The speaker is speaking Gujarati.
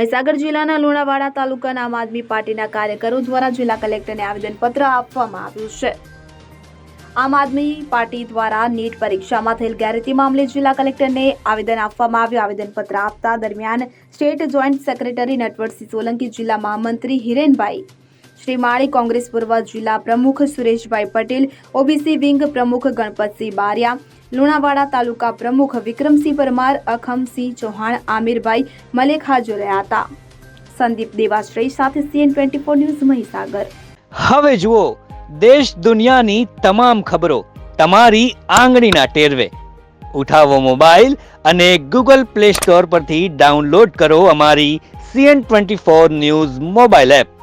મહીસાગર જિલ્લાના લુણાવાડા તાલુકાના આમ આદમી પાર્ટીના કાર્યકરો દ્વારા જિલ્લા કલેક્ટરને આવેદનપત્ર આપવામાં આવ્યું છે. આમ આદમી પાર્ટી દ્વારા નીટ પરીક્ષામાં થયેલ ગેરરીતિ મામલે જિલ્લા કલેક્ટરને આવેદન આપવામાં આવ્યું. આવેદનપત્ર આપતા દરમિયાન state joint secretary Natwarsinh Solanki જિલ્લા મહામંત્રી હિરેનભાઈ શ્રી માળી કોંગ્રેસ પૂર્વ જિલ્લા પ્રમુખ સુરેશભાઈ પટેલ, ઓબીસી વિંગ પ્રમુખ ગણપતસિંહ બારિયા લુણાવાડા તાલુકા પ્રમુખ વિક્રમસિંહ પરમાર, અખમસિંહ ચૌહાણ, આમિરભાઈ મલેક હાજર રહ્યા હતા. સંદીપ દેવાશ્રય સાથે CN twenty four news Mahisagar. હવે જુઓ, દેશ દુનિયાની તમામ ખબરો તમારી આંગળીના ટેરવે. ઉઠાવો મોબાઈલ અને ગૂગલ પ્લે સ્ટોર પરથી ડાઉનલોડ કરો અમારી CN twenty four news mobile app.